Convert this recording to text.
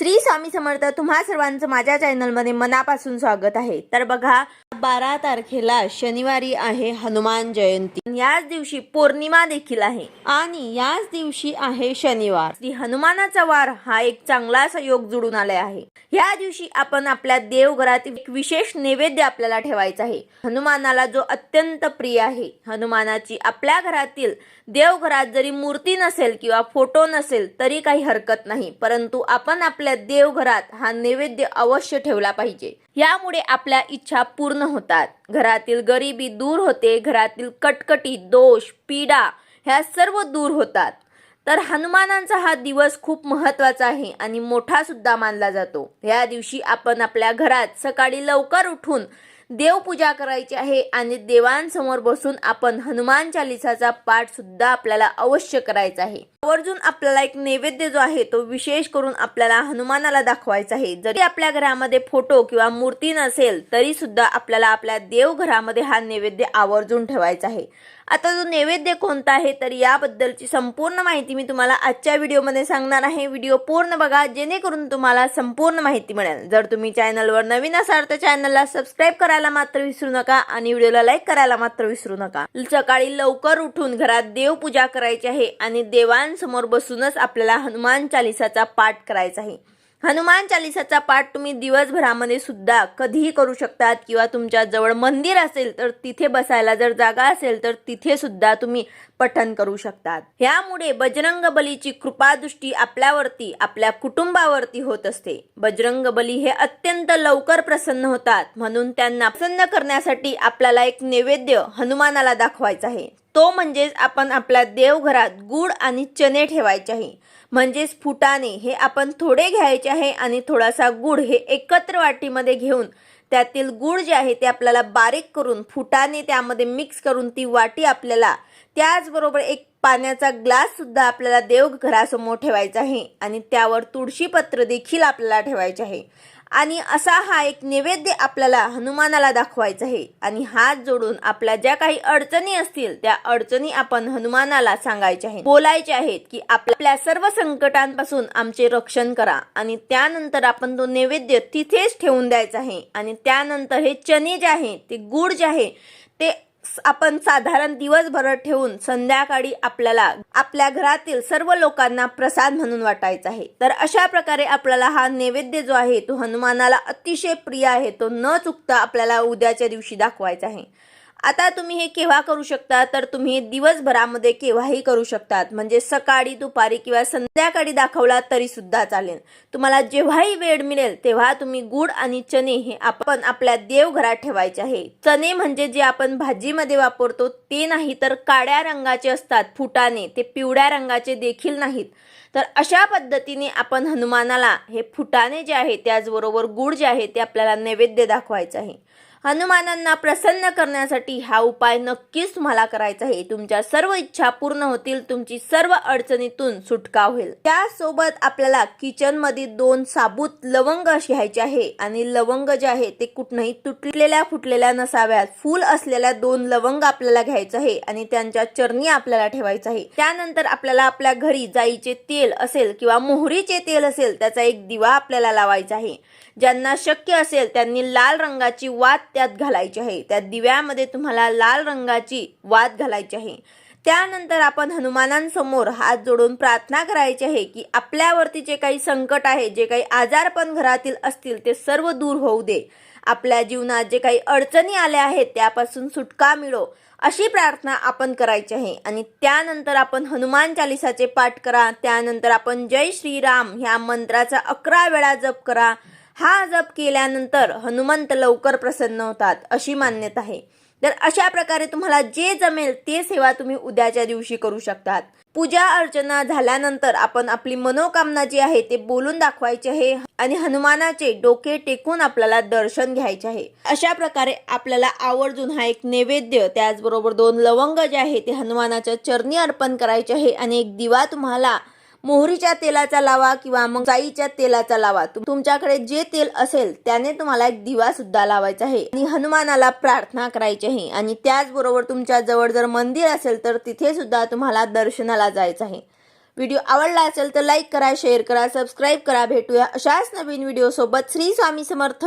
श्री स्वामी समर्थ तुम्हा सर्वांचं माझ्या चॅनलमध्ये मनापासून स्वागत आहे. तर बघा बारा तारखेला शनिवारी आहे हनुमान जयंती. याच दिवशी पौर्णिमा देखील आहे आणि याच दिवशी आहे शनिवार. श्री हनुमानाचा वार हा एक चांगला योग जुडून आला आहे. या दिवशी आपण आपल्या देवघरात एक विशेष नैवेद्य आपल्याला ठेवायचा आहे. हनुमानाला जो अत्यंत प्रिय आहे हनुमानाची आपल्या घरातील देवघरात जरी मूर्ती नसेल किंवा फोटो नसेल तरी काही हरकत नाही. परंतु आपण आपल्या देवघरात हा नैवेद्य अवश्य ठेवला पाहिजे. यामुळे आपल्या इच्छा पूर्ण होतात. घरातील गरिबी दूर होते घरातील कटकटी दोष पीडा ह्या सर्व दूर होतात. तर हनुमानांचा हा दिवस खूप महत्त्वाचा आहे आणि मोठा सुद्धा मानला जातो. या दिवशी आपण आपल्या घरात सकाळी लवकर उठून देवपूजा करायची आहे आणि देवांसमोर बसून आपण हनुमान चालिसाचा पाठ सुद्धा आपल्याला अवश्य करायचा आहे. आवर्जून आपल्याला एक नैवेद्य जो आहे तो विशेष करून आपल्याला हनुमानाला दाखवायचा आहे. जरी आपल्या घरामध्ये फोटो किंवा मूर्ती नसेल तरी सुद्धा आपल्याला आपल्या देवघरामध्ये हा नैवेद्य आवर्जून ठेवायचा आहे. आता जो नैवेद्य कोणता आहे तर याबद्दलची संपूर्ण माहिती मी तुम्हाला आजच्या व्हिडिओमध्ये सांगणार आहे. व्हिडिओ पूर्ण बघा जेणेकरून तुम्हाला संपूर्ण माहिती मिळेल. जर तुम्ही चॅनलवर नवीन असाल तर चॅनलला सबस्क्राईब करायला मात्र विसरू नका आणि व्हिडिओला लाईक करायला मात्र विसरू नका. सकाळी लवकर उठून घरात देवपूजा करायची आहे आणि देवांसमोर बसूनच आपल्याला हनुमान चालिसाचा पाठ करायचा आहे. हनुमान चालिसाचा पाठ तुम्ही दिवसभरामध्ये सुद्धा कधीही करू शकतात किंवा तुमच्या जवळ मंदिर असेल तर तिथे बसायला जर जागा असेल तर तिथे सुद्धा तुम्ही पठन करू शकतात. यामुळे बजरंग बलीची कृपादृष्टी आपल्यावरती आपल्या कुटुंबावरती होत असते. बजरंग बली हे अत्यंत लवकर प्रसन्न होतात. म्हणून त्यांना प्रसन्न करण्यासाठी आपल्याला एक नैवेद्य हनुमानाला दाखवायचं आहे. तो म्हणजेच आपण आपल्या देवघरात गूळ आणि चणे ठेवायचे आहे. म्हणजेच फुटाणे हे आपण थोडे घ्यायचे आहे आणि थोडासा गूळ हे एकत्र वाटीमध्ये घेऊन त्यातील गूळ जे आहे ते आपल्याला बारीक करून फुटाणे त्यामध्ये मिक्स करून ती वाटी आपल्याला त्याचबरोबर एक पाण्याचा ग्लास सुद्धा आपल्याला देवघरासमोर ठेवायचा आहे आणि त्यावर तुळशीपत्र देखील आपल्याला ठेवायचे आहे. आणि असा हा एक नैवेद्य आपल्याला हनुमानाला दाखवायचा आहे. आणि हात जोडून आपल्या ज्या काही अडचणी असतील त्या अडचणी आपण हनुमानाला सांगायच्या आहेत बोलायचे आहेत की आपल्या सर्व संकटांपासून आमचे रक्षण करा आणि त्यानंतर आपण तो नैवेद्य तिथेच ठेवून द्यायचा आहे. आणि त्यानंतर हे चणे जे आहे ते गुड जे आहे ते आपण साधारण दिवसभर ठेवून संध्याकाळी आपल्याला आपल्या घरातील सर्व लोकांना प्रसाद म्हणून वाटायचा आहे. तर अशा प्रकारे आपल्याला हा नैवेद्य जो आहे तो हनुमानाला अतिशय प्रिय आहे. तो न चुकता आपल्याला उद्याच्या दिवशी दाखवायचा आहे. आता तुम्ही हे केव्हा करू शकता? तर तुम्ही दिवसभरामध्ये केव्हाही करू शकतात. म्हणजे सकाळी दुपारी किंवा संध्याकाळी दाखवला तरी सुद्धा चालेल. तुम्हाला जेव्हाही वेळ मिळेल तेव्हा तुम्ही गुड आणि चणे हे आपण आपल्या देवघरात ठेवायचे आहे. चणे म्हणजे जे आपण भाजीमध्ये वापरतो ते नाही तर काळ्या रंगाचे असतात फुटाने ते पिवळ्या रंगाचे देखील नाहीत. तर अशा पद्धतीने आपण हनुमानाला हे फुटाने जे आहे त्याचबरोबर गुड जे आहे ते आपल्याला नैवेद्य दाखवायचं आहे. हनुमानांना प्रसन्न करण्यासाठी हा उपाय नक्कीच तुम्हाला करायचा आहे. तुमच्या सर्व इच्छा पूर्ण होतील तुमची सर्व अडचणीतून सुटका होईल. त्यासोबत आपल्याला किचनमध्ये दोन साबूत लवंग घ्यायचे आहे आणि लवंग जे आहे ते कुठनंही तुटलेल्या फुटलेल्या नसाव्यात. फुल असलेल्या दोन लवंग आपल्याला घ्यायचं आहे आणि त्यांच्या चरणी आपल्याला ठेवायचं आहे. त्यानंतर आपल्याला आपल्या घरी जाईचे तेल असेल किंवा मोहरीचे तेल असेल त्याचा एक दिवा आपल्याला लावायचा आहे. ज्यांना शक्य असेल त्यांनी लाल रंगाची वात त्यात घालायची आहे. त्या दिव्यामध्ये तुम्हाला लाल रंगाची वात घालायची आहे. त्यानंतर आपण हनुमानांसमोर हात जोडून प्रार्थना करायची आहे की आपल्यावरती जे काही संकट आहे जे काही आजारपण घरातील असतील ते सर्व दूर होऊ दे. आपल्या जीवनात जे काही अडचणी आल्या आहेत त्यापासून सुटका मिळो अशी प्रार्थना आपण करायची आहे. आणि त्यानंतर आपण हनुमान चालिसाचे पाठ करा. त्यानंतर आपण जय श्रीराम ह्या मंत्राचा अकरा वेळा जप करा. हा जप केल्यानंतर हनुमंत लवकर प्रसन्न होतात अशी मान्यता आहे. तर अशा प्रकारे तुम्हाला जे जमेल ते सेवा तुम्ही उद्याच्या दिवशी करू शकतात. पूजा अर्चना झाल्यानंतर आपण आपली मनोकामना जी आहे ते बोलून दाखवायचे आहे आणि हनुमानाचे डोके टेकून आपल्याला दर्शन घ्यायचे आहे. अशा प्रकारे आपल्याला आवर्जून हा एक नैवेद्य त्याचबरोबर दोन लवंग जे आहे ते हनुमानाच्या चरणी अर्पण करायचे आहे आणि एक दिवा तुम्हाला मोहरीच्या तेलाचा लावा किंवा मग साईच्या तेलाचा लावा. तुमच्याकडे जे तेल असेल त्याने तुम्हाला एक दिवा सुद्धा लावायचा आहे. आणि हनुमानाला प्रार्थना करायची आहे. आणि त्याचबरोबर तुमच्या जवळ जर मंदिर असेल तर तिथे सुद्धा तुम्हाला दर्शनाला जायचं आहे. व्हिडिओ आवडला असेल तर लाईक करा शेअर करा सबस्क्राईब करा. भेटूया अशाच नवीन व्हिडिओ सोबत श्री स्वामी समर्थ.